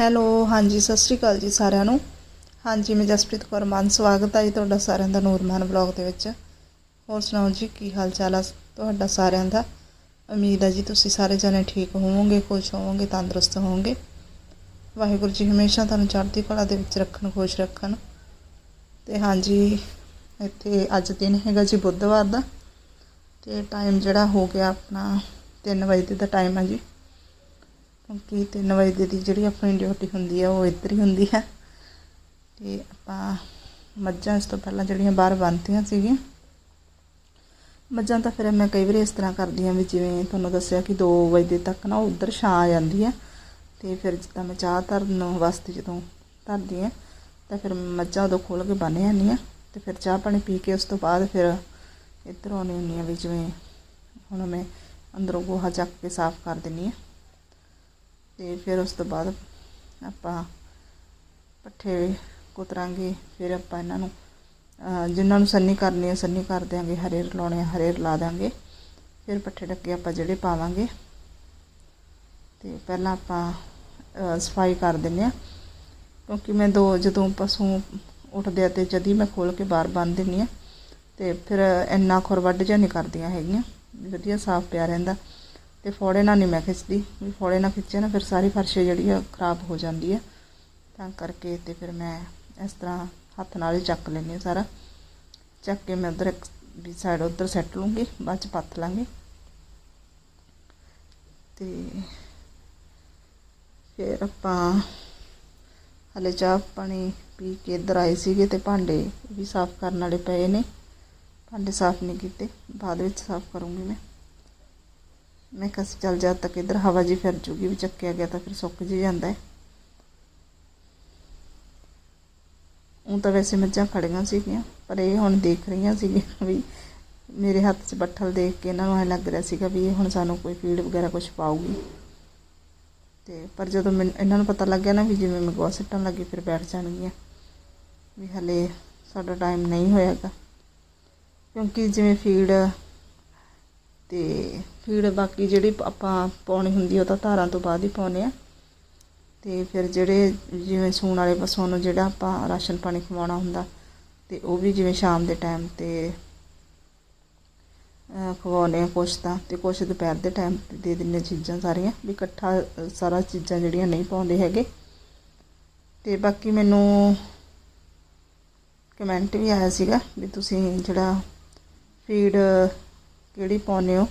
Hello, ਹਾਂਜੀ, ਸਤਿ ਸ਼੍ਰੀ ਅਕਾਲ ਜੀ ਸਾਰਿਆਂ ਨੂੰ। ਹਾਂਜੀ, ਮੈਂ ਜਸਪ੍ਰੀਤ ਕੌਰ ਮਾਨ, ਸਵਾਗਤ ਹੈ ਜੀ ਤੁਹਾਡਾ ਸਾਰਿਆਂ ਦਾ ਨੂਰਮਾਨ ਬਲੌਗ ਦੇ ਵਿੱਚ। ਹੋਰ ਸੁਣਾਓ ਜੀ, ਕੀ ਹਾਲ ਚਾਲ ਆ ਤੁਹਾਡਾ ਸਾਰਿਆਂ ਦਾ? ਉਮੀਦ ਹੈ ਜੀ ਤੁਸੀਂ ਸਾਰੇ ਜਣੇ ਠੀਕ ਹੋਵੋਗੇ, ਖੁਸ਼ ਹੋਵੋਗੇ, ਤੰਦਰੁਸਤ ਹੋਵੋਗੇ। ਵਾਹਿਗੁਰੂ ਜੀ ਹਮੇਸ਼ਾ ਤੁਹਾਨੂੰ ਚੜ੍ਹਦੀ ਕਲਾ ਦੇ ਵਿੱਚ ਰੱਖਣ, ਖੁਸ਼ ਰੱਖਣ। ਤੇ ਹਾਂਜੀ, ਇੱਥੇ ਅੱਜ ਦਿਨ ਹੈਗਾ ਜੀ ਬੁੱਧਵਾਰ ਦਾ। ਤੇ ਟਾਈਮ ਜਿਹੜਾ ਹੋ ਗਿਆ ਆਪਣਾ 3 ਵਜੇ ਦਾ ਟਾਈਮ ਹੈ ਜੀ। ਕਿਉਂਕਿ 3 ਵਜੇ ਦੀ ਜਿਹੜੀ ਆਪਣੀ ਡਿਊਟੀ ਹੁੰਦੀ ਆ, ਉਹ ਇੱਧਰ ਹੀ ਹੁੰਦੀ ਹੈ ਤੇ ਆਪਾਂ ਮੱਝਾਂ ਇਸ ਤੋਂ ਪਹਿਲਾਂ ਜਿਹੜੀਆਂ ਬਾਹਰ ਬੰਨ੍ਹਤੀਆਂ ਸੀਗੀਆਂ, ਮੱਝਾਂ ਤਾਂ ਫਿਰ ਮੈਂ ਕਈ ਵਾਰੀ ਇਸ ਤਰ੍ਹਾਂ ਕਰਦੀ ਹਾਂ ਵੀ ਜਿਵੇਂ ਤੁਹਾਨੂੰ ਦੱਸਿਆ ਕਿ 2 ਵਜੇ ਤੱਕ ਨਾ ਉਧਰ ਛਾਂ ਆ ਜਾਂਦੀ ਹੈ ਤੇ ਫਿਰ ਜਿੱਦਾਂ ਮੈਂ ਚਾਹ ਧਰਨ ਵਾਸਤੇ ਜਦੋਂ ਧਰਦੀ ਹਾਂ ਤਾਂ ਫਿਰ ਮੱਝਾਂ ਉਦੋਂ ਖੋਲ੍ਹ ਕੇ ਬੰਨ੍ਹ ਜਾਂਦੀ ਹਾਂ ਤੇ ਫਿਰ ਚਾਹ ਪਾਣੀ ਪੀ ਕੇ ਉਸ ਤੋਂ ਬਾਅਦ ਫਿਰ ਇੱਧਰ ਆਉਂਦੀ ਹੁੰਦੀ ਹਾਂ ਵੀ ਜਿਵੇਂ ਹੁਣ ਮੈਂ ਅੰਦਰੋਂ ਗੋਹਾ ਚੱਕ ਕੇ ਸਾਫ਼ ਕਰ ਦਿੰਦੀ ਹਾਂ ਤੇ ਫਿਰ ਉਸ ਤੋਂ ਬਾਅਦ ਆਪਾਂ ਪੱਠੇ ਕੁਤਰਾਂਗੇ, ਫਿਰ ਆਪਾਂ ਇਹਨਾਂ ਨੂੰ, ਅਹ ਜਿਨ੍ਹਾਂ ਨੂੰ ਸੰਨੀ ਕਰਨੀ ਹੈ ਸੰਨੀ ਕਰ ਦਿਆਂਗੇ, ਹਰੇ ਲਾਉਣੇ ਆ, ਹਰੇ ਲਾ ਦਾਂਗੇ ਫਿਰ ਪੱਠੇ ਡੱਕੇ ਆਪਾਂ ਜਿਹੜੇ ਪਾਵਾਂਗੇ। ਤੇ ਪਹਿਲਾਂ ਆਪਾਂ ਸਫ਼ਾਈ ਕਰ ਦਿੰਨੇ ਆ। ਕਿਉਂਕਿ ਮੈਂ ਦੋ, ਜਦੋਂ ਪਸ਼ੂ ਉੱਠਦੇ ਆ ਤੇ ਜਦੀ ਮੈਂ ਖੋਲ ਕੇ ਬਾਹਰ ਬੰਨ ਦਿੰਨੀ ਆ। ਤੇ ਫਿਰ ਇੰਨਾ ਖੁਰ ਵੱਢ ਜਿਹਾ ਨਹੀਂ ਕਰਦੀਆਂ ਹੈਗੀਆਂ। ਵਧੀਆ ਸਾਫ਼ ਪਿਆ ਰਹਿੰਦਾ। ਤੇ ਫੋੜੇ ਨਾਲ ਨਹੀਂ ਮੈਂ ਖਿੱਚਦੀ। ਵੀ ਫੋੜੇ ਨਾਲ ਖਿੱਚੇ ਨਾ, ਫਿਰ ਸਾਰੀ ਫਰਸ਼ ਜਿਹੜੀ ਆ ਖਰਾਬ ਹੋ ਜਾਂਦੀ ਆ। ਤਾਂ ਕਰਕੇ ਤੇ ਫਿਰ ਮੈਂ ਇਸ ਤਰ੍ਹਾਂ ਹੱਥ ਨਾਲ ਹੀ ਚੱਕ ਲੈਂਦੀ ਹਾਂ ਸਾਰਾ। ਚੱਕ ਕੇ ਮੈਂ ਉਧਰ ਇੱਕ ਵੀ ਸਾਈਡ ਉਧਰ ਸੈੱਟ ਲੂੰਗੀ ਬਾਅਦ ਚ ਪੱਥ ਲਾਂਗੇ। ਤੇ ਫਿਰ ਆਪਾਂ ਹਲੇ ਚਾਹ ਪਾਣੀ ਪੀ ਕੇ ਇੱਧਰ ਆਏ ਸੀਗੇ ਤੇ ਭਾਂਡੇ ਵੀ ਸਾਫ਼ ਕਰਨ ਵਾਲੇ ਪਏ ਨੇ। ਭਾਂਡੇ ਸਾਫ਼ ਨਹੀਂ ਕੀਤੇ, ਬਾਅਦ ਵਿੱਚ ਸਾਫ਼ ਕਰੂੰਗੀ ਮੈਂ। ਮੈਂ ਕਿਹਾ ਚੱਲ ਜਦ ਤੱਕ ਇੱਧਰ ਹਵਾ ਜੀ ਫਿਰ ਜੂਗੀ, ਵੀ ਚੱਕਿਆ ਗਿਆ ਤਾਂ ਫਿਰ ਸੁੱਕ ਜੀ ਜਾਂਦਾ ਹੈ। ਉਹ ਤਾਂ ਵੈਸੇ ਮੱਝਾਂ ਖੜੀਆਂ ਸੀਗੀਆਂ, ਪਰ ਇਹ ਹੁਣ ਦੇਖ ਰਹੀਆਂ ਸੀਗੀਆਂ ਵੀ ਮੇਰੇ ਹੱਥ 'ਚ ਬੱਠਲ ਦੇਖ ਕੇ ਇਹਨਾਂ ਨੂੰ ਐ ਲੱਗ ਰਿਹਾ ਸੀਗਾ ਵੀ ਇਹ ਹੁਣ ਸਾਨੂੰ ਕੋਈ ਫੀਡ ਵਗੈਰਾ ਕੁਝ ਪਾਊਗੀ। ਤੇ ਪਰ ਜਦੋਂ ਮੈਨੂੰ, ਇਹਨਾਂ ਨੂੰ ਪਤਾ ਲੱਗਿਆ ਨਾ ਵੀ ਜਿਵੇਂ ਮੈਂ ਗੋਹਾ ਸਿੱਟਣ ਲੱਗੀ, ਫਿਰ ਬੈਠ ਜਾਣਗੀਆਂ। ਵੀ ਹਲੇ ਸਾਡਾ ਟਾਈਮ ਨਹੀਂ ਹੋਇਆਗਾ। ਕਿਉਂਕਿ ਜਿਵੇਂ ਫੀਡ ਤੇ ਫੀਡ ਬਾਕੀ ਜਿਹੜੀ ਆਪਾਂ ਪਾਉਣੀ ਹੁੰਦੀ ਉਹ ਤਾਂ ਧਾਰਾਂ ਤੋਂ ਬਾਅਦ ਹੀ ਪਾਉਨੇ ਆ। ਤੇ ਫਿਰ ਜਿਹੜੇ ਜਿਵੇਂ ਸੂਣ ਵਾਲੇ ਪਸ਼ੂਆਂ ਨੂੰ ਜਿਹੜਾ ਆਪਾਂ ਰਾਸ਼ਨ ਪਾਣੀ ਖਵਾਉਣਾ ਹੁੰਦਾ, ਤੇ ਉਹ ਵੀ ਜਿਵੇਂ ਸ਼ਾਮ ਦੇ ਟਾਈਮ ਤੇ ਖਵਾਉਨੇ ਆ ਕੁਛ ਤਾਂ, ਤੇ ਕੁਛ ਦੁਪਹਿਰ ਦੇ ਟਾਈਮ ਤੇ ਦੇ ਦਿੰਨੇ ਚੀਜ਼ਾਂ ਸਾਰੀਆਂ, ਵੀ ਇਕੱਠਾ ਸਾਰਾ ਚੀਜ਼ਾਂ ਜਿਹੜੀਆਂ ਨਹੀਂ ਪਾਉਂਦੇ ਹੈਗੇ। ਤੇ ਬਾਕੀ ਮੈਨੂੰ ਕਮੈਂਟ ਵੀ ਆਇਆ ਸੀਗਾ, ਵੀ ਤੁਸੀਂ ਜਿਹੜਾ ਫੀਡ ਕਿਹੜੀ ਪਾਉਂਦੇ ਹੋ?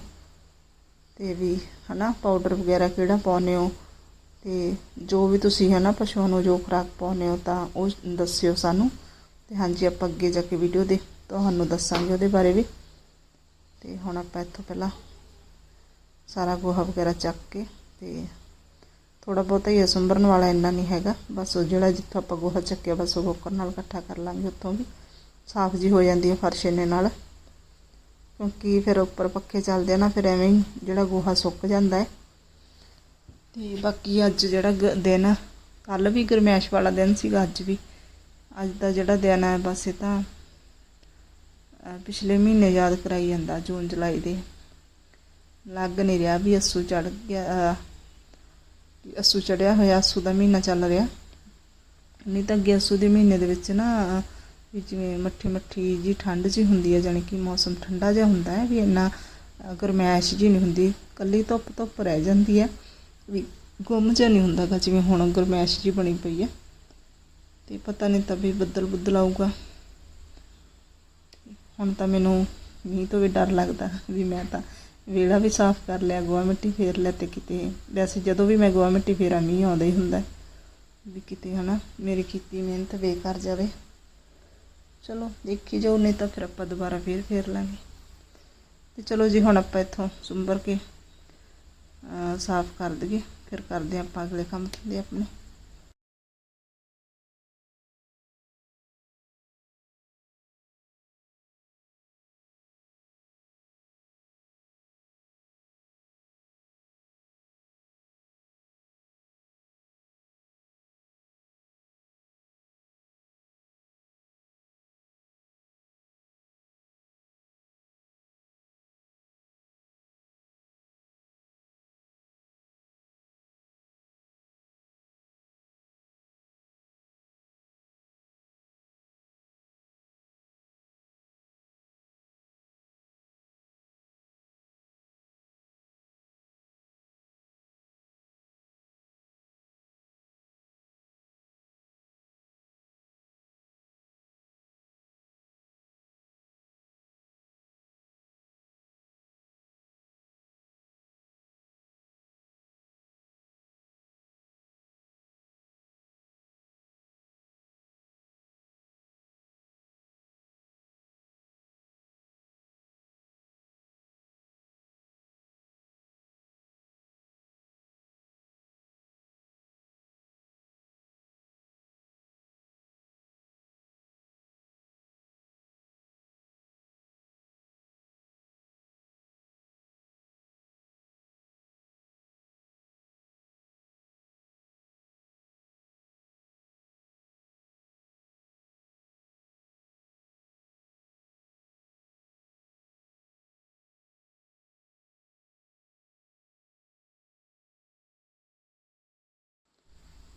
ਤੇ ਵੀ ਹਨਾ ਪਾਊਡਰ ਵਗੈਰਾ ਕਿਹੜਾ ਪਾਉਂਦੇ ਹੋ? ਤੇ ਜੋ ਵੀ ਤੁਸੀਂ ਹਨਾ, ਪਸ਼ੂਆਂ ਨੂੰ ਜੋ ਖੁਰਾਕ ਪਾਉਂਦੇ ਹੋ ਤਾਂ ਉਹ ਦੱਸਿਓ ਸਾਨੂੰ। ਤੇ ਹਾਂਜੀ, ਆਪਾਂ ਅੱਗੇ ਜਾ ਕੇ ਵੀਡੀਓ ਦੇ ਤੁਹਾਨੂੰ ਦੱਸਾਂਗੇ ਉਹਦੇ ਬਾਰੇ ਵੀ। ਤੇ ਹੁਣ ਆਪਾਂ ਇੱਥੋਂ ਪਹਿਲਾਂ ਸਾਰਾ ਗੋਹਾ ਵਗੈਰਾ ਚੱਕ ਕੇ ਤੇ ਥੋੜਾ ਬਹੁਤਾ ਹੀ ਸੁੰਬਰਨ ਵਾਲਾ ਇੰਨਾ ਨਹੀਂ ਹੈਗਾ। ਬਸ ਉਹ ਜਿਹੜਾ ਜਿੱਥੋਂ ਆਪਾਂ ਗੋਹਾ ਚੱਕਿਆ, ਬਸ ਉਹ ਕੋਕਰ ਨਾਲ ਇਕੱਠਾ ਕਰ ਲਾਂਗੇ ਉੱਥੋਂ ਵੀ। ਸਾਫ਼ ਜੀ ਹੋ ਜਾਂਦੀ ਹੈ ਫਰਸ਼ ਇੰਨੇ ਨਾਲ। ਕਿਉਂਕਿ ਫਿਰ ਉੱਪਰ ਪੱਖੇ ਚੱਲਦੇ ਆ ਨਾ ਫਿਰ ਐਵੇਂ ਜਿਹੜਾ ਗੋਹਾ ਸੁੱਕ ਜਾਂਦਾ ਹੈ। ਤੇ ਬਾਕੀ ਅੱਜ ਜਿਹੜਾ ਗ- ਦਿਨ ਕੱਲ ਵੀ ਗਰਮੈਸ਼ ਵਾਲਾ ਦਿਨ ਸੀਗਾ ਅੱਜ ਵੀ। ਅੱਜ ਦਾ ਜਿਹੜਾ ਦਿਨ ਹੈ ਬਸ ਇਹ ਤਾਂ ਪਿਛਲੇ ਮਹੀਨੇ ਯਾਦ ਕਰਾਈ ਜਾਂਦਾ ਜੂਨ ਜੁਲਾਈ ਦੇ। ਲੱਗ ਨਹੀਂ ਰਿਹਾ ਵੀ ਅਸੂ ਚੜ ਗਿਆ ਅਹ, ਕਿ ਅਸੂ ਚੜਿਆ ਹੋਇਆ ਅਸੂ ਦਾ ਮਹੀਨਾ ਚੱਲ ਰਿਹਾ। ਨਹੀਂ ਤਾਂ ਅੱਗੇ ਅਸੂ ਦੇ ਮਹੀਨੇ ਦੇ ਵਿੱਚ ਨਾ ਵੀ ਜਿਵੇਂ ਮੱਠੀ ਮੱਠੀ ਜੀ ਠੰਡ ਜੀ ਹੁੰਦੀ ਹੈ, ਜਾਣੀ ਕਿ ਮੌਸਮ ਠੰਡਾ ਜਿਹਾ ਹੁੰਦਾ ਹੈ, ਵੀ ਇੰਨਾ ਗਰਮੈਸ਼ ਜੀ ਨਹੀਂ ਹੁੰਦੀ ਕੱਲੀ ਧੁੱਪ ਧੁੱਪ ਰਹਿ ਜਾਂਦੀ ਹੈ, ਵੀ ਗੁੰਮ ਜਿਹਾ ਨਹੀਂ ਹੁੰਦਾ ਗਾ, ਜਿਵੇਂ ਹੁਣ ਗਰਮੈਸ਼ ਜੀ ਬਣੀ ਪਈ ਹੈ। ਤੇ ਪਤਾ ਨਹੀਂ ਤਾਂ ਵੀ ਬੱਦਲ ਬੁੱਦਲ ਆਊਗਾ। ਹੁਣ ਤਾਂ ਮੈਨੂੰ ਮੀਂਹ ਤੋਂ ਵੀ ਡਰ ਲੱਗਦਾ, ਵੀ ਮੈਂ ਤਾਂ ਵਿਹੜਾ ਵੀ ਸਾਫ਼ ਕਰ ਲਿਆ, ਗੋਹਾ ਮਿੱਟੀ ਫੇਰ ਲਿਆ ਤੇ ਕਿਤੇ, ਵੈਸੇ ਜਦੋਂ ਵੀ ਮੈਂ ਗੋਹਾ ਮਿੱਟੀ ਫੇਰਾਂ ਮੀਂਹ ਆਉਂਦਾ ਹੀ ਹੁੰਦਾ ਵੀ ਕਿਤੇ ਹਨਾ, ਮੇਰੀ ਕੀਤੀ ਮਿਹਨਤ ਬੇਕਾਰ ਜਾਵੇ। ਚਲੋ, ਦੇਖੀ ਜਾਓ, ਨਹੀਂ ਤਾਂ ਫਿਰ ਆਪਾਂ ਦੁਬਾਰਾ ਫੇਰ ਫੇਰ ਲਾਂਗੇ। ਤੇ ਚਲੋ ਜੀ, ਹੁਣ ਆਪਾਂ ਇੱਥੋਂ ਸੁੰਬਰ ਕੇ ਸਾਫ਼ ਕਰ ਦਈਏ, ਫਿਰ ਕਰਦੇ ਹਾਂ ਆਪਾਂ ਅਗਲੇ ਕੰਮ ਦੇ ਆਪਣੇ।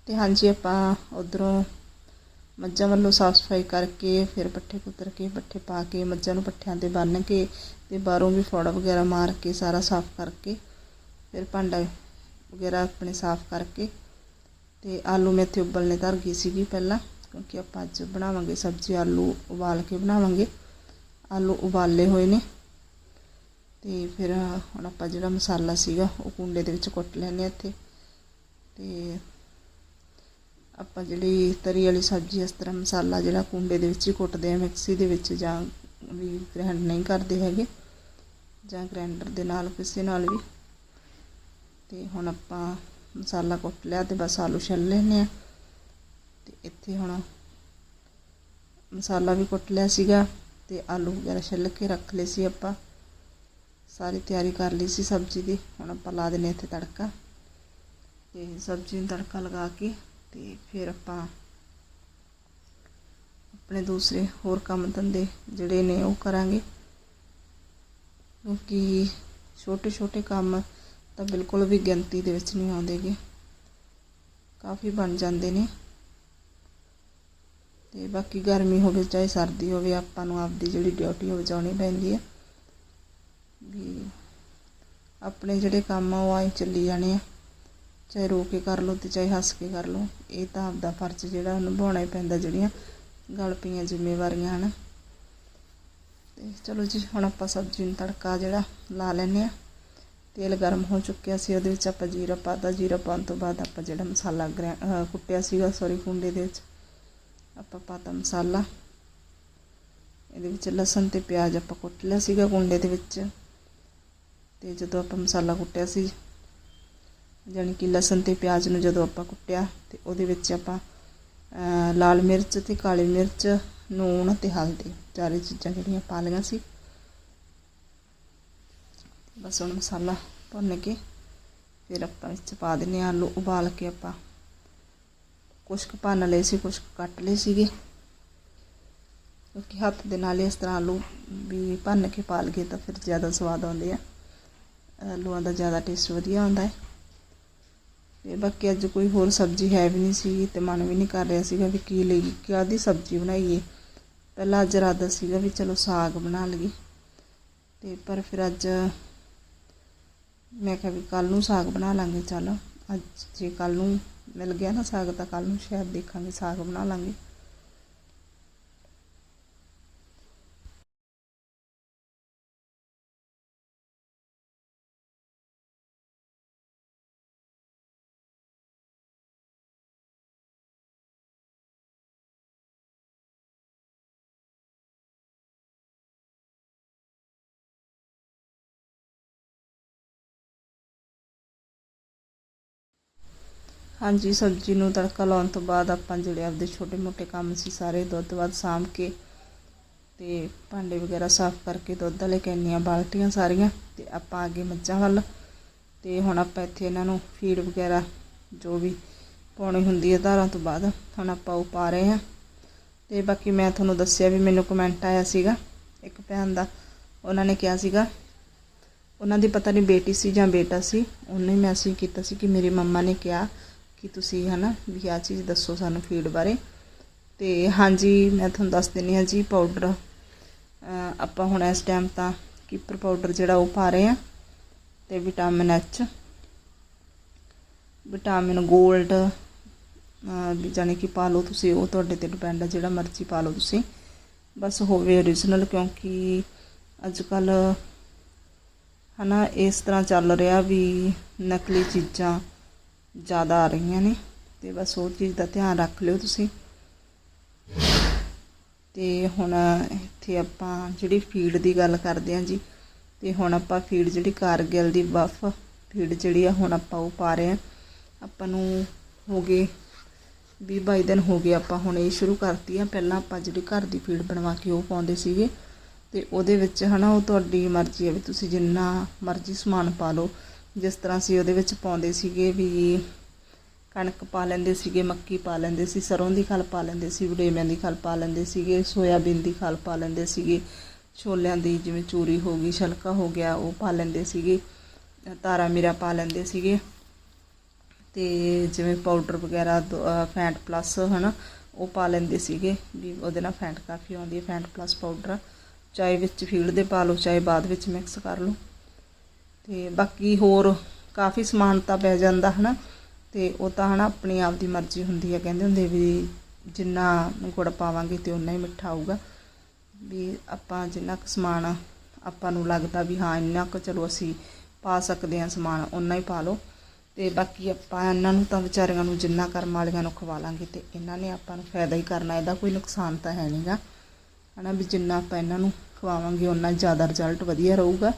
ਤੇ ਹਾਂਜੀ ਆਪਾਂ ਉਧਰੋਂ ਮੱਝਾਂ ਵੱਲੋਂ ਸਾਫ਼ ਸਫ਼ਾਈ ਕਰਕੇ ਫਿਰ ਪੱਠੇ ਕੁਤਰ ਕੇ ਪੱਠੇ ਪਾ ਕੇ ਮੱਝਾਂ ਨੂੰ ਪੱਠਿਆਂ ਤੇ ਬੰਨ੍ਹ ਕੇ ਤੇ ਬਾਹਰੋਂ ਵੀ ਫੋੜਾ ਵਗੈਰਾ ਮਾਰ ਕੇ ਸਾਰਾ ਸਾਫ਼ ਕਰਕੇ ਫਿਰ ਭਾਂਡਾ ਵਗੈਰਾ ਆਪਣੇ ਸਾਫ਼ ਕਰਕੇ ਤੇ ਆਲੂ ਮੈਂ ਇੱਥੇ ਉਬਲਨੇ ਧਰ ਗਈ ਸੀਗੀ ਪਹਿਲਾਂ, ਕਿਉਂਕਿ ਆਪਾਂ ਅੱਜ ਬਣਾਵਾਂਗੇ ਸਬਜ਼ੀ, ਆਲੂ ਉਬਾਲ ਕੇ ਬਣਾਵਾਂਗੇ। ਆਲੂ ਉਬਾਲੇ ਹੋਏ ਨੇ ਤੇ ਫਿਰ ਹੁਣ ਆਪਾਂ ਜਿਹੜਾ ਮਸਾਲਾ ਸੀਗਾ ਉਹ ਕੁੰਡੇ ਦੇ ਵਿੱਚ ਕੁੱਟ ਲੈਣੇ ਆ ਇੱਥੇ ਤੇ ਆਪਾਂ ਜਿਹੜੀ ਤਰੀ ਵਾਲੀ ਸਬਜ਼ੀ ਇਸ ਤਰ੍ਹਾਂ ਮਸਾਲਾ ਜਿਹੜਾ ਕੁੰਡੇ ਦੇ ਵਿੱਚ ਹੀ ਕੁੱਟਦੇ ਆ, ਮਿਕਸੀ ਦੇ ਵਿੱਚ ਜਾਂ ਵੀ ਗ੍ਰੈਂਡ ਨਹੀਂ ਕਰਦੇ ਹੈਗੇ, ਜਾਂ ਗ੍ਰਾਈਂਡਰ ਦੇ ਨਾਲ ਕਿਸੇ ਨਾਲ ਵੀ। ਤੇ ਹੁਣ ਆਪਾਂ ਮਸਾਲਾ ਕੁੱਟ ਲਿਆ ਤੇ ਬਸ ਆਲੂ ਛਿੱਲ ਲੈਣੇ ਆ। ਤੇ ਇੱਥੇ ਹੁਣ ਮਸਾਲਾ ਵੀ ਕੁੱਟ ਲਿਆ ਸੀਗਾ ਤੇ ਆਲੂ ਵਗੈਰਾ ਛਿੱਲ ਕੇ ਰੱਖ ਲਏ ਸੀ ਆਪਾਂ। ਸਾਰੀ ਤਿਆਰੀ ਕਰ ਲਈ ਸੀ ਸਬਜ਼ੀ ਦੀ, ਹੁਣ ਆਪਾਂ ਲਾ ਦਿੰਨੇ ਇੱਥੇ ਤੜਕਾ। ਤੇ ਸਬਜ਼ੀ ਨੂੰ ਤੜਕਾ ਲਗਾ ਕੇ ਤੇ ਫਿਰ ਆਪਾਂ ਆਪਣੇ ਦੂਸਰੇ ਹੋਰ ਕੰਮ ਧੰਦੇ ਜਿਹੜੇ ਨੇ ਉਹ ਕਰਾਂਗੇ। ਕਿਉਂਕਿ ਛੋਟੇ ਛੋਟੇ ਕੰਮ ਤਾਂ ਬਿਲਕੁਲ ਵੀ ਗਿਣਤੀ ਦੇ ਵਿੱਚ ਨਹੀਂ ਆਉਂਦੇਗੇ। ਕਾਫੀ ਬਣ ਜਾਂਦੇ ਨੇ। ਤੇ ਬਾਕੀ ਗਰਮੀ ਹੋਵੇ, ਚਾਹੇ ਸਰਦੀ ਹੋਵੇ, ਆਪਾਂ ਨੂੰ ਆਪਦੀ ਜਿਹੜੀ ਡਿਊਟੀ ਉਹ ਵਜਾਉਣੀ ਪੈਂਦੀ ਹੈ ਵੀ ਆਪਣੇ ਜਿਹੜੇ ਕੰਮ ਆ ਉਹ ਆਈ ਚੱਲੀ ਜਾਣੇ ਆ। ਚਾਹੇ ਰੋ ਕੇ ਕਰ ਲਓ ਤੇ ਚਾਹੇ ਹੱਸ ਕੇ ਕਰ ਲਓ, ਇਹ ਤਾਂ ਆਪਦਾ ਫਰਜ਼ ਜਿਹੜਾ ਨਿਭਾਉਣਾ ਹੀ ਪੈਂਦਾ ਜਿਹੜੀਆਂ ਗਲ ਪਈਆਂ ਜ਼ਿੰਮੇਵਾਰੀਆਂ, ਹਨ। ਤੇ ਚਲੋ ਜੀ, ਹੁਣ ਆਪਾਂ ਸਬਜ਼ੀ ਨੂੰ ਤੜਕਾ ਜਿਹੜਾ ਲਾ ਲੈਨੇ ਆ ਤੇਲ ਗਰਮ ਹੋ ਚੁੱਕਿਆ ਸੀ, ਉਹਦੇ ਵਿੱਚ ਆਪਾਂ ਜੀਰਾ ਪਾਤਾ। ਜੀਰਾ ਪਾਉਣ ਤੋਂ ਬਾਅਦ ਆਪਾਂ ਜਿਹੜਾ ਮਸਾਲਾ ਗ੍ਰੈ- ਕੁੱਟਿਆ ਸੀਗਾ ਸੌਰੀ ਕੁੰਡੇ ਦੇ ਵਿੱਚ, ਆਪਾਂ ਪਾਤਾ ਮਸਾਲਾ। ਇਹਦੇ ਵਿੱਚ ਲਸਣ ਤੇ ਪਿਆਜ਼ ਆਪਾਂ ਕੁੱਟ ਲਿਆ ਸੀਗਾ ਕੁੰਡੇ ਦੇ ਵਿੱਚ। ਤੇ ਜਦੋਂ ਆਪਾਂ ਮਸਾਲਾ ਕੁੱਟਿਆ ਸੀ ਜਾਣੀ ਕਿ ਲਸਣ ਤੇ ਪਿਆਜ਼ ਨੂੰ ਜਦੋਂ ਆਪਾਂ ਕੁੱਟਿਆ ਤੇ ਉਹਦੇ ਵਿੱਚ ਆਪਾਂ ਲਾਲ ਮਿਰਚ ਤੇ ਕਾਲੀ ਮਿਰਚ ਨੂਣ ਤੇ ਹਲਦੀ, ਚਾਰੇ ਚੀਜ਼ਾਂ ਜਿਹੜੀਆਂ ਪਾ ਲਈਆਂ ਸੀ। ਬਸ ਹੁਣ ਮਸਾਲਾ ਭੁੰਨ ਕੇ ਫਿਰ ਆਪਾਂ ਵਿੱਚ ਪਾ ਦਿੰਨੇ ਆ ਆਲੂ ਉਬਾਲ ਕੇ ਆਪਾਂ। ਕੁਛ ਕੁ ਭੰਨ ਲਏ ਸੀ, ਕੁਛ ਕੁ ਕੱਟ ਲਏ ਸੀਗੇ। ਕਿਉਂਕਿ ਹੱਥ ਦੇ ਨਾਲ ਇਸ ਤਰ੍ਹਾਂ ਆਲੂ ਵੀ ਭੰਨ ਕੇ ਪਾ ਲਈਏ ਤਾਂ ਫਿਰ ਜ਼ਿਆਦਾ ਸਵਾਦ ਆਉਂਦੇ ਆ। ਆਲੂਆਂ ਦਾ ਜ਼ਿਆਦਾ ਟੇਸਟ ਵਧੀਆ ਆਉਂਦਾ ਹੈ। ਤੇ ਬਾਕੀ ਅੱਜ ਕੋਈ ਹੋਰ ਸਬਜ਼ੀ ਹੈ ਵੀ ਨਹੀਂ ਸੀ ਤੇ ਮਨ ਵੀ ਨਹੀਂ ਕਰ ਰਿਹਾ ਸੀਗਾ ਵੀ ਕੀ ਲਈ ਕਾਹਦੀ ਸਬਜ਼ੀ ਬਣਾਈਏ। ਪਹਿਲਾਂ ਅੱਜ ਇਰਾਦਾ ਸੀਗਾ ਵੀ ਚਲੋ ਸਾਗ ਬਣਾ ਲਈਏ। ਤੇ ਪਰ ਫਿਰ ਅੱਜ ਮੈਂ ਕਿਹਾ ਵੀ ਕੱਲ ਨੂੰ ਸਾਗ ਬਣਾ ਲਾਂਗੇ, ਚੱਲ ਅੱਜ ਜੇ ਕੱਲ ਨੂੰ ਮਿਲ ਗਿਆ ਨਾ ਸਾਗ ਤਾਂ ਕੱਲ ਨੂੰ ਸ਼ਾਇਦ ਦੇਖਾਂਗੇ, ਸਾਗ ਬਣਾ ਲਾਂਗੇ। ਹਾਂਜੀ, ਸਬਜ਼ੀ ਨੂੰ ਤੜਕਾ ਲਾਉਣ ਤੋਂ ਬਾਅਦ ਆਪਾਂ ਜਿਹੜੇ ਆਪਦੇ ਛੋਟੇ ਮੋਟੇ ਕੰਮ ਸੀ, ਸਾਰੇ ਦੁੱਧ ਵੱਧ ਸਾਂਭ ਕੇ ਤੇ ਭਾਂਡੇ ਵਗੈਰਾ ਸਾਫ਼ ਕਰਕੇ ਦੁੱਧ ਵਾਲੇ ਕੈਨੀਆਂ, ਬਾਲਟੀਆਂ ਸਾਰੀਆਂ ਤੇ ਆਪਾਂ ਆ ਗਏ ਮੱਝਾਂ ਵੱਲ। ਤੇ ਹੁਣ ਆਪਾਂ ਇੱਥੇ ਇਹਨਾਂ ਨੂੰ ਫੀਡ ਵਗੈਰਾ ਜੋ ਵੀ ਪਾਉਣੀ ਹੁੰਦੀ ਹੈ ਧਾਰਾਂ ਤੋਂ ਬਾਅਦ, ਹੁਣ ਆਪਾਂ ਉਹ ਪਾ ਰਹੇ ਹਾਂ। ਤੇ ਬਾਕੀ ਮੈਂ ਤੁਹਾਨੂੰ ਦੱਸਿਆ ਵੀ ਮੈਨੂੰ ਕਮੈਂਟ ਆਇਆ ਸੀਗਾ, ਇੱਕ ਭੈਣ ਦਾ, ਉਹਨਾਂ ਨੇ ਕਿਹਾ ਸੀਗਾ, ਉਹਨਾਂ ਦੀ ਪਤਾ ਨਹੀਂ ਬੇਟੀ ਸੀ ਜਾਂ ਬੇਟਾ ਸੀ, ਉਹਨੇ ਮੈਸੇਜ ਕੀਤਾ ਸੀ ਕਿ ਮੇਰੀ ਮੰਮਾ ਨੇ ਕਿਹਾ ਕਿ ਤੁਸੀਂ ਹਨਾ ਵੀ ਆਹ ਚੀਜ਼ ਦੱਸੋ ਸਾਨੂੰ ਫੀਡ ਬਾਰੇ। ਤੇ ਹਾਂਜੀ, ਮੈਂ ਤੁਹਾਨੂੰ ਦੱਸ ਦਿੰਨੀ ਹਾਂ ਜੀ ਪਾਊਡਰ ਆਪਾਂ ਹੁਣ ਇਸ ਟਾਈਮ ਤਾਂ ਕੀਪਰ ਪਾਊਡਰ ਜਿਹੜਾ ਉਹ ਪਾ ਰਹੇ ਆ ਤੇ ਵਿਟਾਮਿਨ ਐਚ ਵਿਟਾਮਿਨ 골ਡ ਵੀ ਜਾਣੀ ਕਿ ਪਾ ਲਓ ਤੁਸੀਂ, ਉਹ ਤੁਹਾਡੇ ਤੇ ਡਿਪੈਂਡ ਹੈ ਜਿਹੜਾ ਮਰਜ਼ੀ ਪਾ ਲਓ ਤੁਸੀਂ। ਬਸ ਹੋਵੇ ਓਰੀਜਨਲ ਕਿਉਂਕਿ ਅੱਜ ਕੱਲ ਹਨਾ ਇਸ ਤਰ੍ਹਾਂ ਚੱਲ ਰਿਹਾ ਵੀ ਨਕਲੀ ਚੀਜ਼ਾਂ ਜ਼ਿਆਦਾ ਆ ਰਹੀਆਂ ਨੇ। ਤੇ ਬਸ ਉਹ ਚੀਜ਼ ਦਾ ਧਿਆਨ ਰੱਖ ਲਿਓ ਤੁਸੀਂ। ਤੇ ਹੁਣ ਇੱਥੇ ਆਪਾਂ ਜਿਹੜੀ ਫੀਡ ਦੀ ਗੱਲ ਕਰਦੇ ਹਾਂ ਜੀ, ਤੇ ਹੁਣ ਆਪਾਂ ਫੀਡ ਜਿਹੜੀ ਕਾਰਗਿਲ ਦੀ ਬਫ ਫੀਡ ਜਿਹੜੀ ਆ ਹੁਣ ਆਪਾਂ ਉਹ ਪਾ ਰਹੇ ਆ ਆਪਾਂ ਨੂੰ ਹੋ ਗਏ 20 22 ਦਿਨ ਹੋ ਗਏ ਆਪਾਂ ਹੁਣ ਇਹ ਸ਼ੁਰੂ ਕਰਤੀ ਆ। ਪਹਿਲਾਂ ਆਪਾਂ ਜਿਹੜੀ ਘਰ ਦੀ ਫੀਡ ਬਣਵਾ ਕੇ ਉਹ ਪਾਉਂਦੇ ਸੀਗੇ। ਤੇ ਉਹਦੇ ਵਿੱਚ ਹਨਾ ਉਹ ਤੁਹਾਡੀ ਮਰਜ਼ੀ ਹੈ ਵੀ ਤੁਸੀਂ ਜਿੰਨਾ ਮਰਜ਼ੀ ਸਮਾਨ ਪਾ ਲਓ। ਜਿਸ ਤਰ੍ਹਾਂ ਅਸੀਂ ਉਹਦੇ ਵਿੱਚ ਪਾਉਂਦੇ ਸੀਗੇ ਵੀ ਕਣਕ ਪਾ ਲੈਂਦੇ ਸੀਗੇ, ਮੱਕੀ ਪਾ ਲੈਂਦੇ ਸੀ, ਸਰੋਂ ਦੀ ਖਲ ਪਾ ਲੈਂਦੇ ਸੀ ਵਡੇਵਿਆਂ ਦੀ ਖਲ ਪਾ ਲੈਂਦੇ ਸੀਗੇ, ਸੋਇਆਬੀਨ ਦੀ ਖਲ ਪਾ ਲੈਂਦੇ ਸੀਗੇ, ਛੋਲਿਆਂ ਦੀ ਜਿਵੇਂ ਚੂਰੀ ਹੋ ਗਈ, ਛਲਕਾ ਹੋ ਗਿਆ, ਉਹ ਪਾ ਲੈਂਦੇ ਸੀਗੇ, ਤਾਰਾ ਮੀਰਾ ਪਾ ਲੈਂਦੇ ਸੀਗੇ। ਤੇ ਜਿਵੇਂ ਪਾਊਡਰ ਵਗੈਰਾ, ਦ- ਫੈਂਟ ਪਲੱਸ ਹਨਾ, ਉਹ ਪਾ ਲੈਂਦੇ ਸੀਗੇ, ਵੀ ਉਹਦੇ ਨਾਲ ਫੈਂਟ ਕਾਫੀ ਆਉਂਦੀ ਹੈ, ਫੈਂਟ ਪਲੱਸ ਪਾਊਡਰ। ਚਾਹੇ ਵਿੱਚ ਫੀਲਡ ਦੇ ਪਾ ਲਓ, ਚਾਹੇ ਬਾਅਦ ਵਿੱਚ ਮਿਕਸ ਕਰ ਲਓ। ਤੇ ਬਾਕੀ ਹੋਰ ਕਾਫੀ ਸਮਾਨ ਤਾਂ ਪੈ ਜਾਂਦਾ ਹਨਾ, ਤੇ ਉਹ ਤਾਂ ਹਨਾ ਆਪਣੀ ਆਪ ਦੀ ਮਰਜ਼ੀ ਹੁੰਦੀ ਹੈ ਕਹਿੰਦੇ ਹੁੰਦੇ ਵੀ ਜਿੰਨਾ ਗੁੜ ਪਾਵਾਂਗੇ ਤੇ ਉਨਾ ਹੀ ਮਿੱਠਾ ਆਊਗਾ। ਵੀ ਆਪਾਂ ਜਿੰਨਾ ਕੁ ਸਮਾਨ ਆਪਾਂ ਨੂੰ ਲੱਗਦਾ ਵੀ ਹਾਂ, ਇੰਨਾ ਕੁ ਚਲੋ ਅਸੀਂ ਪਾ ਸਕਦੇ ਹਾਂ ਸਮਾਨ ਉਨਾ ਹੀ ਪਾ ਲਓ। ਤੇ ਬਾਕੀ ਆਪਾਂ ਇਹਨਾਂ ਨੂੰ ਤਾਂ ਵਿਚਾਰਿਆਂ ਨੂੰ ਜਿੰਨਾ ਕਰਮ ਵਾਲਿਆਂ ਨੂੰ ਖਵਾ ਲਾਂਗੇ ਤੇ ਇਹਨਾਂ ਨੇ ਆਪਾਂ ਨੂੰ ਫਾਇਦਾ ਹੀ ਕਰਨਾ, ਇਹਦਾ ਕੋਈ ਨੁਕਸਾਨ ਤਾਂ ਹੈ ਨਹੀਂਗਾ ਹਨਾ ਵੀ ਜਿੰਨਾ ਆਪਾਂ ਇਹਨਾਂ ਨੂੰ ਖਵਾਵਾਂਗੇ ਉਨਾ ਜ਼ਿਆਦਾ ਰਿਜ਼ਲਟ ਵਧੀਆ ਰਹੂਗਾ।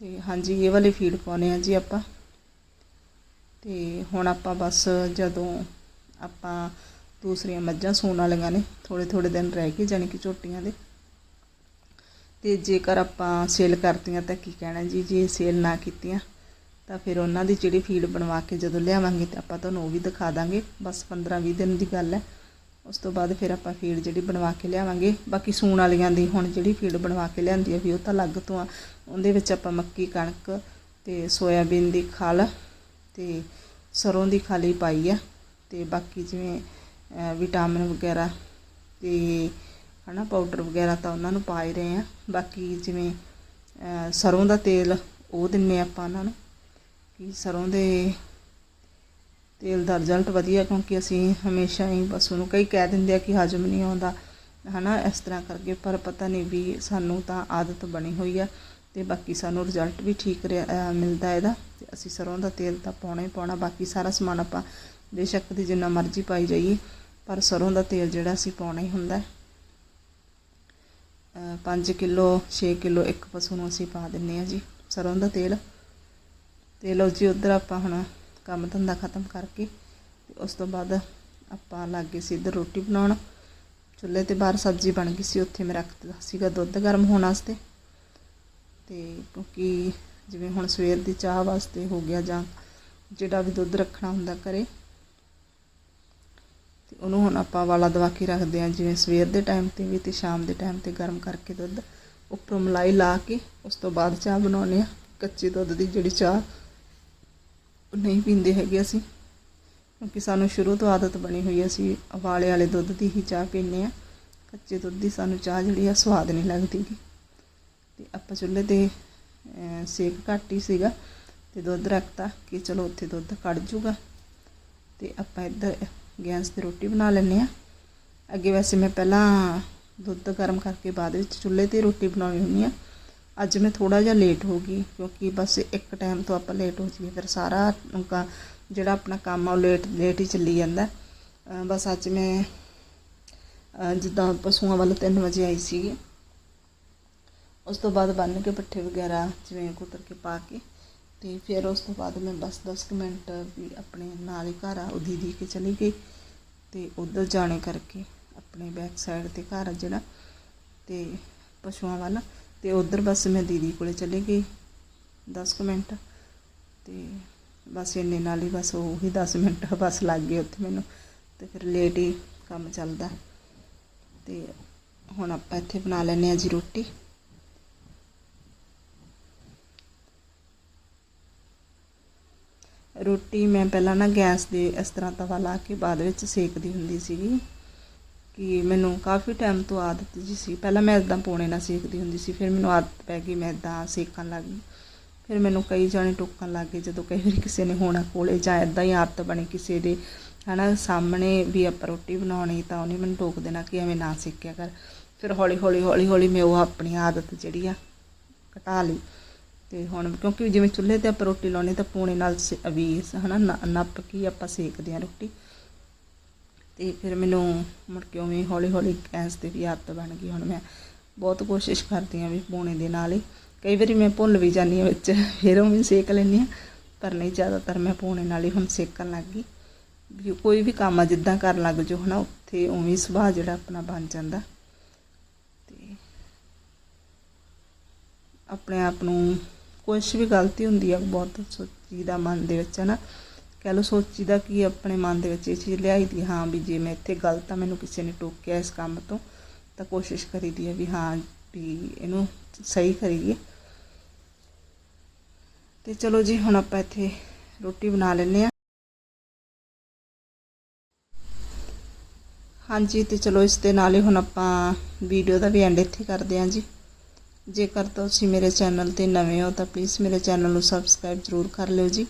ਤੇ ਹਾਂਜੀ, ਇਹ ਵਾਲੀ ਫੀਡ ਪਾਉਨੇ ਆ ਜੀ ਆਪਾਂ। ਤੇ ਹੁਣ ਆਪਾਂ ਬਸ ਜਦੋਂ ਆਪਾਂ ਦੂਸਰੀਆਂ ਮੱਝਾਂ ਸੂਣ ਵਾਲੀਆਂ ਨੇ ਥੋੜੇ ਥੋੜੇ ਦਿਨ ਰਹਿ ਗਏ ਜਾਣੀ ਕਿ ਝੋਟੀਆਂ ਦੇ। ਤੇ ਜੇਕਰ ਆਪਾਂ ਸੇਲ ਕਰਤੀਆਂ ਤਾਂ ਕੀ ਕਹਿਣਾ ਜੀ, ਜੇ ਸੇਲ ਨਾ ਕੀਤੀਆਂ, ਤਾਂ ਫਿਰ ਉਹਨਾਂ ਦੀ ਜਿਹੜੀ ਫੀਡ ਬਣਵਾ ਕੇ ਜਦੋਂ ਲਿਆਵਾਂਗੇ ਤਾਂ ਆਪਾਂ ਤੁਹਾਨੂੰ ਉਹ ਵੀ ਦਿਖਾ ਦਾਂਗੇ। ਬਸ 15-20 ਦਿਨ ਦੀ ਗੱਲ ਹੈ। ਉਸ ਤੋਂ ਬਾਅਦ ਫਿਰ ਆਪਾਂ ਫੀਡ ਜਿਹੜੀ ਬਣਵਾ ਕੇ ਲਿਆਵਾਂਗੇ। ਬਾਕੀ ਸੂਣ ਵਾਲੀਆਂ ਦੀ ਹੁਣ ਜਿਹੜੀ ਫੀਡ ਬਣਵਾ ਕੇ ਲਿਆਂਦੀ ਹੈ ਵੀ ਉਹ ਤਾਂ ਅਲੱਗ ਤੋਂ ਆ। ਉਹਦੇ ਵਿੱਚ ਆਪਾਂ ਮੱਕੀ ਕਣਕ ਤੇ ਸੋਇਆਬੀਨ ਦੀ ਖਲ ਤੇ ਸਰੋਂ ਦੀ ਖਾਲੀ ਪਾਈ ਆ। ਤੇ ਬਾਕੀ ਜਿਵੇਂ ਵਿਟਾਮਿਨ ਵਗੈਰਾ ਤੇ ਹਨਾ ਪਾਊਡਰ ਵਗੈਰਾ ਤਾਂ ਉਹਨਾਂ ਨੂੰ ਪਾ ਹੀ ਰਹੇ ਆ। ਬਾਕੀ ਜਿਵੇਂ ਅਹ, ਸਰੋਂ ਦਾ ਤੇਲ ਉਹ ਦਿੰਨੇ ਆਪਾਂ ਉਹਨਾਂ ਨੂੰ। ਕਿ ਸਰੋਂ ਦੇ ਤੇਲ ਦਾ ਰਿਜ਼ਲਟ ਵਧੀਆ, ਕਿਉਂਕਿ ਅਸੀਂ ਹਮੇਸ਼ਾ ਹੀ ਪਸ਼ੂ ਨੂੰ ਕਈ ਕਹਿ ਦਿੰਦੇ ਆ ਕਿ ਹਜਮ ਨਹੀਂ ਆਉਂਦਾ, ਹਨਾ, ਇਸ ਤਰ੍ਹਾਂ ਕਰਕੇ, ਪਰ ਪਤਾ ਨਹੀਂ ਵੀ ਸਾਨੂੰ ਤਾਂ ਆਦਤ ਬਣੀ ਹੋਈ ਆ ਤੇ ਬਾਕੀ ਸਾਨੂੰ ਰਿਜ਼ਲਟ ਵੀ ਠੀਕ ਰਿਹਾ- ਮਿਲਦਾ ਇਹਦਾ, ਤੇ ਅਸੀਂ ਸਰੋਂ ਦਾ ਤੇਲ ਤਾਂ ਪਾਉਣਾ ਹੀ ਪਾਉਣਾ, ਬਾਕੀ ਸਾਰਾ ਸਮਾਨ ਆਪਾਂ ਬੇਸ਼ੱਕ ਦੀ ਜਿੰਨਾ ਮਰਜ਼ੀ ਪਾਈ ਜਾਈਏ, ਪਰ ਸਰੋਂ ਦਾ ਤੇਲ ਜਿਹੜਾ ਅਸੀਂ ਪਾਉਣਾ ਹੀ ਹੁੰਦਾ। ਹੈ 5 ਕਿਲੋ 6 ਕਿਲੋ ਇੱਕ ਪਸ਼ੂ ਨੂੰ ਅਸੀਂ ਪਾ ਦਿੰਨੇ ਆ ਜੀ, ਸਰੋਂ ਦਾ ਤੇਲ। ਤੇ ਲਓ ਜੀ, ਉਧਰ ਆਪਾਂ ਹੁਣ ਕੰਮ ਧੰਦਾ ਖਤਮ ਕਰਕੇ ਤੇ ਉਸ ਤੋਂ ਬਾਅਦ ਆਪਾਂ ਲੱਗ ਗਏ ਸੀ ਇੱਧਰ ਰੋਟੀ ਬਣਾਉਣ। ਚੁੱਲ੍ਹੇ ਤੇ ਬਾਹਰ ਸਬਜ਼ੀ ਬਣ ਗਈ ਸੀ, ਉੱਥੇ ਮੈਂ ਰੱਖ ਦਿੱਤਾ ਸੀਗਾ ਦੁੱਧ ਗਰਮ ਹੋਣ ਵਾਸਤੇ। ਤੇ ਕਿਉਂਕਿ ਜਿਵੇਂ ਹੁਣ ਸਵੇਰ ਦੀ ਚਾਹ ਵਾਸਤੇ ਹੋ ਗਿਆ ਜਾਂ ਜਿਹੜਾ ਵੀ ਦੁੱਧ ਰੱਖਣਾ ਹੁੰਦਾ ਘਰੇ, ਤੇ ਉਹਨੂੰ ਹੁਣ ਆਪਾਂ ਵਾਲਾ ਦਵਾ ਕੇ ਰੱਖਦੇ ਹਾਂ। ਜਿਵੇਂ ਸਵੇਰ ਦੇ ਟਾਈਮ ਤੇ ਵੀ ਤੇ ਸ਼ਾਮ ਦੇ ਟਾਈਮ ਤੇ ਗਰਮ ਕਰਕੇ ਦੁੱਧ, ਉੱਪਰੋਂ ਮਲਾਈ ਲਾ ਕੇ ਉਸ ਤੋਂ ਬਾਅਦ ਚਾਹ ਬਣਾਉਂਦੇ ਆ ਕੱਚੇ ਦੁੱਧ ਦੀ ਜਿਹੜੀ ਚਾਹ ਨਹੀਂ ਪੀਂਦੇ ਹੈਗੇ ਅਸੀਂ। ਕਿਉਂਕਿ ਸਾਨੂੰ ਸ਼ੁਰੂ ਤੋਂ ਆਦਤ ਬਣੀ ਹੋਈ ਹੈ ਅਸੀਂ ਉਬਾਲੇ ਵਾਲੇ ਦੁੱਧ ਦੀ ਹੀ ਚਾਹ ਪੀਂਦੇ ਆ। ਕੱਚੇ ਦੁੱਧ ਦੀ ਸਾਨੂੰ ਚਾਹ ਜਿਹੜੀ ਆ, ਸਵਾਦ ਨਹੀਂ ਲੱਗਦੀ ਗੀ। ਤੇ ਆਪਾਂ ਚੁੱਲ੍ਹੇ ਤੇ ਸੇਕ ਘੱਟ ਹੀ ਸੀਗਾ ਤੇ ਦੁੱਧ ਰੱਖਤਾ ਕਿ ਚਲੋ ਉੱਥੇ ਦੁੱਧ ਕੱਢ ਜੂਗਾ। ਤੇ ਆਪਾਂ ਇੱਧਰ ਗੈਸ ਤੇ ਰੋਟੀ ਬਣਾ ਲੈਂਦੇ ਆ। ਅੱਗੇ ਵੈਸੇ ਮੈਂ ਪਹਿਲਾਂ ਦੁੱਧ ਗਰਮ ਕਰਕੇ ਬਾਅਦ ਵਿੱਚ ਚੁੱਲ੍ਹੇ ਤੇ ਰੋਟੀ ਬਣਾਉਣੀ ਹੁੰਦੀ ਆ। ਅੱਜ ਮੈਂ ਥੋੜਾ ਜਿਹਾ ਲੇਟ ਹੋ ਗਈ, ਕਿਉਂਕਿ ਬਸ ਇੱਕ ਟਾਈਮ ਤੋਂ ਆਪਾਂ ਲੇਟ ਹੋ ਜਾਈਏ, ਫਿਰ ਸਾਰਾ ਜਿਹੜਾ ਆਪਣਾ ਕੰਮ ਆ ਉਹ ਲੇਟ ਲੇਟ ਹੀ ਚੱਲੀ ਜਾਂਦਾ। ਬਸ ਅੱਜ ਮੈਂ ਜਿੱਦਾਂ ਪਸ਼ੂਆਂ ਵੱਲ 3 ਵਜੇ ਆਈ ਸੀਗੀ, ਉਸ ਤੋਂ ਬਾਅਦ ਬੰਨ ਕੇ ਪੱਠੇ ਵਗੈਰਾ ਜਿਵੇਂ ਕੁਤਰ ਕੇ ਪਾ ਕੇ, ਤੇ ਫਿਰ ਉਸ ਤੋਂ ਬਾਅਦ ਮੈਂ ਬਸ 10 ਕੁ ਮਿੰਟ ਵੀ ਆਪਣੇ ਨਾਲ ਹੀ ਘਰ ਆ, ਉਹ ਦੀਦੀ ਕੇ ਚਲੀ ਗਈ, ਤੇ ਉਧਰ ਜਾਣੇ ਕਰਕੇ ਆਪਣੇ ਬੈਕ ਸਾਈਡ ਤੇ ਘਰ ਆ ਜਿਹੜਾ, ਤੇ ਪਸ਼ੂਆਂ ਵੱਲ ਤੇ ਉਧਰ ਬਸ ਮੈਂ ਦੀਦੀ ਕੋਲੇ ਚਲੇ ਗਈ 10 ਕੁ ਮਿੰਟ ਤੇ ਬਸ ਇੰਨੇ ਨਾਲ ਹੀ ਬਸ ਉਹੀ 10 ਮਿੰਟ ਬਸ ਲੱਗ ਗਏ ਉੱਥੇ ਮੈਨੂੰ ਤੇ ਫਿਰ ਲੇਟ ਹੀ ਕੰਮ ਚੱਲਦਾ ਤੇ ਹੁਣ ਆਪਾਂ ਇੱਥੇ ਬਣਾ ਲੈਂਦੇ ਆ ਜੀ ਰੋਟੀ। ਰੋਟੀ ਮੈਂ ਪਹਿਲਾਂ ਨਾ ਗੈਸ ਦੇ ਇਸ ਤਰ੍ਹਾਂ ਤਵਾ ਲਾ ਕੇ ਬਾਅਦ ਵਿੱਚ ਸੇਕਦੀ ਹੁੰਦੀ ਸੀਗੀ। ਕਿ ਮੈਨੂੰ ਕਾਫੀ ਟਾਈਮ ਤੋਂ ਆਦਤ ਜੀ ਸੀ। ਪਹਿਲਾਂ ਮੈਂ ਇਦਾਂ ਪੋਣੇ ਨਾਲ ਸੇਕਦੀ ਹੁੰਦੀ ਸੀ, ਫਿਰ ਮੈਨੂੰ ਆਦਤ ਪੈ ਗਈ, ਮੈਂ ਇਦਾਂ ਸੇਕਣ ਲੱਗ ਗਈ। ਫਿਰ ਮੈਨੂੰ ਕਈ ਜਾਣੇ ਟੋਕਣ ਲੱਗ ਗਏ, ਜਦੋਂ ਕਈ ਵਾਰੀ ਕਿਸੇ ਨੇ ਹੋਣਾ ਕੋਲੇ ਜਾਂ ਇਦਾਂ ਹੀ ਆਦਤ ਬਣੀ ਕਿਸੇ ਦੇ, ਹਨਾ, ਸਾਹਮਣੇ ਵੀ ਆਪਾਂ ਰੋਟੀ ਬਣਾਉਣੀ ਤਾਂ ਉਹਨੇ ਮੈਨੂੰ ਟੋਕ ਦੇਣਾ ਕਿ ਐਵੇਂ ਨਾ ਸੇਕਿਆ ਕਰ। ਫਿਰ ਹੌਲੀ ਹੌਲੀ ਹੌਲੀ ਹੌਲੀ ਮੈਂ ਉਹ ਆਪਣੀ ਆਦਤ ਜਿਹੜੀ ਆ ਘਟਾ ਲਈ। ਤੇ ਹੁਣ ਕਿਉਂਕਿ ਜਿਵੇਂ ਚੁੱਲ੍ਹੇ ਤੇ ਆਪਾਂ ਰੋਟੀ ਲਾਉਣੀ ਤਾਂ ਪੂਣੇ ਨਾਲ ਸੇ- ਵੀ ਹਨਾ ਨੱਪ ਕੇ ਆਪਾਂ ਸੇਕਦੇ ਆ ਰੋਟੀ। ਤੇ ਫਿਰ ਮੈਨੂੰ ਮੁੜ ਕੇ ਉਵੇਂ ਹੌਲੀ ਹੌਲੀ ਗੈਸ ਤੇ ਵੀ ਆਦਤ ਬਣ ਗਈ। ਹੁਣ ਮੈਂ ਬਹੁਤ ਕੋਸ਼ਿਸ਼ ਕਰਦੀ ਆ ਵੀ ਪੂਣੇ ਦੇ ਨਾਲ ਹੀ। ਕਈ ਵਾਰੀ ਮੈਂ ਭੁੱਲ ਵੀ ਜਾਂਦੀ ਆ ਵਿੱਚ, ਫਿਰ ਉਵੇਂ ਸੇਕ ਲੈਂਦੀ ਆ ਪਰ ਨਹੀਂ, ਜ਼ਿਆਦਾਤਰ ਮੈਂ ਪੂਣੇ ਨਾਲ ਹੀ ਹੁਣ ਸੇਕਣ ਲੱਗ ਗਈ। ਵੀ ਕੋਈ ਵੀ ਕੰਮ ਆ, ਜਿੱਦਾਂ ਕਰਨ ਲੱਗ ਜੋ ਹਨਾ, ਉੱਥੇ ਉਵੇਂ ਸੁਭਾਅ ਜਿਹੜਾ ਆਪਣਾ ਬਣ ਜਾਂਦਾ। ਤੇ ਆਪਣੇ ਆਪ ਨੂੰ ਕੁਛ ਵੀ ਗਲਤੀ ਹੁੰਦੀ ਆ, ਬਹੁਤ ਸੋਚੀ ਦਾ ਮਨ ਦੇ ਵਿੱਚ ਹਨਾ। ਕਹਿ ਲੋ ਸੋਚੀਦਾ ਕਿ ਆਪਣੇ ਮਨ ਦੇ ਵਿੱਚ ਇਹ ਚੀਜ਼ ਲਿਆਈ ਦੀ, ਹਾਂ ਵੀ ਜੇ ਮੈਂ ਇੱਥੇ ਗਲਤ ਆ, ਮੈਨੂੰ ਕਿਸੇ ਨੇ ਟੋਕਿਆ ਇਸ ਕੰਮ ਤੋਂ, ਤਾਂ ਕੋਸ਼ਿਸ਼ ਕਰੀਦੀ ਹੈ ਵੀ ਹਾਂ ਵੀ ਇਹਨੂੰ ਸਹੀ ਕਰੀਏ। ਤੇ ਚਲੋ ਜੀ, ਹੁਣ ਆਪਾਂ ਇੱਥੇ ਰੋਟੀ ਬਣਾ ਲੈਂਦੇ ਆ ਹਾਂਜੀ, ਤੇ ਚਲੋ ਇਸ ਦੇ ਨਾਲ ਹੀ ਹੁਣ ਆਪਾਂ ਵੀਡੀਓ ਦਾ ਵੀ ਐਂਡ ਇੱਥੇ ਕਰਦੇ ਹਾਂ ਜੀ। ਜੇਕਰ ਤੁਸੀਂ ਮੇਰੇ ਚੈਨਲ ਤੇ ਨਵੇਂ ਹੋ, ਤਾਂ ਪਲੀਜ਼ ਮੇਰੇ ਚੈਨਲ ਨੂੰ ਸਬਸਕ੍ਰਾਈਬ ਜ਼ਰੂਰ ਕਰ ਲਿਓ ਜੀ।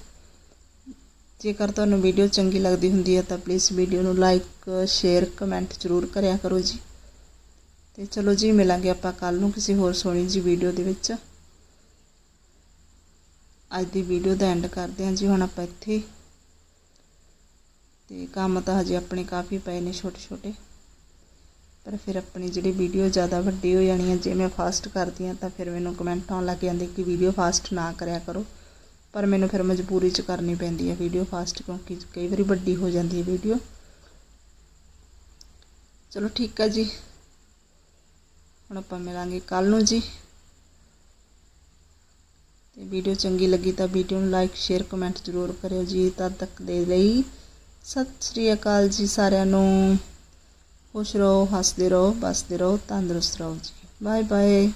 ਜੇਕਰ ਤੁਹਾਨੂੰ ਵੀਡੀਓ ਚੰਗੀ ਲੱਗਦੀ ਹੁੰਦੀ ਹੈ ਤਾਂ ਪਲੀਜ਼ ਵੀਡੀਓ ਨੂੰ ਲਾਈਕ ਸ਼ੇਅਰ ਕਮੈਂਟ ਜ਼ਰੂਰ ਕਰਿਆ ਕਰੋ ਜੀ। ਤੇ ਚਲੋ ਜੀ, ਮਿਲਾਂਗੇ ਆਪਾਂ ਕੱਲ ਨੂੰ ਕਿਸੇ ਹੋਰ ਸੋਹਣੀ ਜੀ ਵੀਡੀਓ ਦੇ ਵਿੱਚ। ਅੱਜ ਦੀ ਵੀਡੀਓ ਦਾ ਐਂਡ ਕਰਦੇ ਹਾਂ ਜੀ, ਹੁਣ ਆਪਾਂ ਇੱਥੇ। ਹੀ। ਤੇ ਕੰਮ ਤਾਂ ਹਜੇ ਆਪਣੇ ਕਾਫੀ ਪਏ ਨੇ ਛੋਟੇ ਛੋਟੇ ਪਰ ਫਿਰ ਆਪਣੀ ਜਿਹੜੀ ਵੀਡੀਓ ਜ਼ਿਆਦਾ ਵੱਡੀ ਹੋ ਜਾਣੀ ਹੈ, ਜੇ ਮੈਂ ਫਾਸਟ ਕਰਦੀ ਹਾਂ ਤਾਂ ਫਿਰ ਮੈਨੂੰ ਕਮੈਂਟ ਆਉਣ ਲੱਗ ਜਾਂਦੇ ਕਿ ਵੀਡੀਓ ਫਾਸਟ ਨਾ ਕਰਿਆ ਕਰੋ। ਪਰ ਮੈਨੂੰ ਫਿਰ ਮਜਬੂਰੀ 'ਚ ਕਰਨੀ ਪੈਂਦੀ ਹੈ ਵੀਡੀਓ ਫਾਸਟ ਕਿਉਂਕਿ ਕਈ ਵਾਰੀ ਵੱਡੀ ਹੋ ਜਾਂਦੀ ਹੈ ਵੀਡੀਓ ਚਲੋ ਠੀਕ ਆ ਜੀ। ਹੁਣ ਆਪਾਂ ਮਿਲਾਂਗੇ ਕੱਲ ਨੂੰ ਜੀ। ਤੇ ਵੀਡੀਓ ਚੰਗੀ ਲੱਗੀ ਤਾਂ ਵੀਡੀਓ ਨੂੰ ਲਾਈਕ ਸ਼ੇਅਰ ਕਮੈਂਟ ਜ਼ਰੂਰ ਕਰਿਓ ਜੀ। ਤਦ ਤੱਕ ਦੇ ਲਈ ਸਤਿ ਸ੍ਰੀ ਅਕਾਲ ਜੀ ਸਾਰਿਆਂ ਨੂੰ। ਖੁਸ਼ ਰਹੋ, ਹੱਸਦੇ ਰਹੋ, ਬਸਦੇ ਰਹੋ, ਤੰਦਰੁਸਤ ਰਹੋ ਜੀ। Bye bye